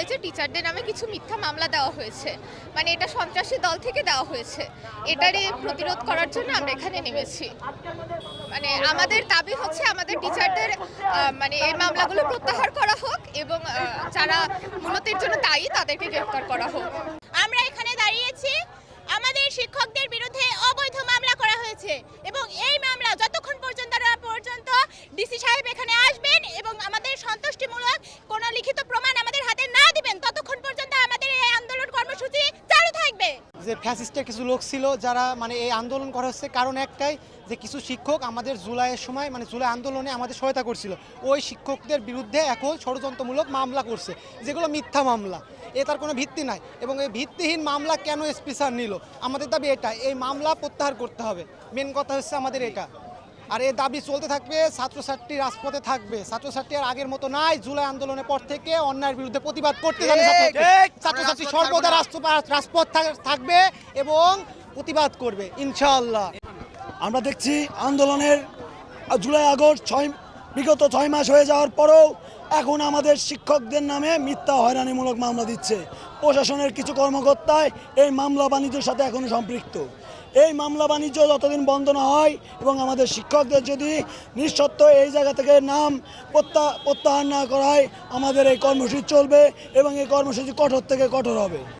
কলেজের টিচারদের নামে কিছু মিথ্যা মামলা দেওয়া হয়েছে। মানে এটা সন্ত্রাসী দল থেকে দেওয়া হয়েছে। এটারই প্রতিরোধ করার জন্য আমরা এখানে নেমেছি। মানে আমাদের দাবি হচ্ছে আমাদের টিচারদের মানে এই মামলাগুলো প্রত্যাহার করা হোক এবং যারা মূলতের জন্য দায়ী তাদেরকে গ্রেফতার করা হোক। আমরা এখানে দাঁড়িয়েছি। আমাদের শিক্ষকদের বিরুদ্ধে অবৈধ মামলা করা হয়েছে এবং এই মামলা যতক্ষণ পর্যন্ত না পর্যন্ত ডিসি সাহেব এখানে আসবেন এবং আমাদের সন্তুষ্টিমূলক কোনো লিখিত প্রমাণ আমাদের হাতে না দিবেন ততক্ষণ পর্যন্ত আমাদের এই আন্দোলন কর্মসূচি চালু থাকবে যে ফ্যাসিস্টের কিছু লোক ছিল যারা মানে এই আন্দোলন করা হচ্ছে, কারণ একটাই যে কিছু শিক্ষক আমাদের জুলাইয়ের সময় মানে জুলাই আন্দোলনে আমাদের সহায়তা করছিল। ওই শিক্ষকদের বিরুদ্ধে এখন ষড়যন্ত্রমূলক মামলা করছে, যেগুলো মিথ্যা মামলা। এ তার কোনো ভিত্তি নাই এবং এই ভিত্তিহীন মামলা কেন স্পেশাল নিল? আমাদের দাবি এটা এই মামলা প্রত্যাহার করতে হবে। মেন কথা হচ্ছে আমাদের এটা। আর এই দাবি চলতে থাকবে ছাত্রছাত্রী রাজপথে থাকবে। ছাত্রছাত্রী আর আগের মতো নাই জুলাই আন্দোলনের পর থেকে অন্যায়ের বিরুদ্ধে প্রতিবাদ করতে জানে ছাত্রছাত্রী। ছাত্রছাত্রী সর্বদা রাজপথ থাকবে এবং প্রতিবাদ করবে ইনশাআল্লাহ। আমরা দেখছি আন্দোলনের জুলাই আগস্ট ছয় বিগত ছয় মাস হয়ে যাওয়ার পরেও এখন আমাদের শিক্ষকদের নামে মিথ্যা হয়রানিমূলক মামলা দিচ্ছে। প্রশাসনের কিছু কর্মকর্তায় এই মামলা বাণিজ্যের সাথে এখনও সম্পৃক্ত। এই মামলা বাণিজ্য যতদিন বন্ধ না হয় এবং আমাদের শিক্ষকদের যদি নিঃসত্ত্ব এই জায়গা থেকে নাম প্রত্যা, প্রত্যাহার না করায় আমাদের এই কর্মসূচি চলবে এবং এই কর্মসূচি কঠোর থেকে কঠোর হবে।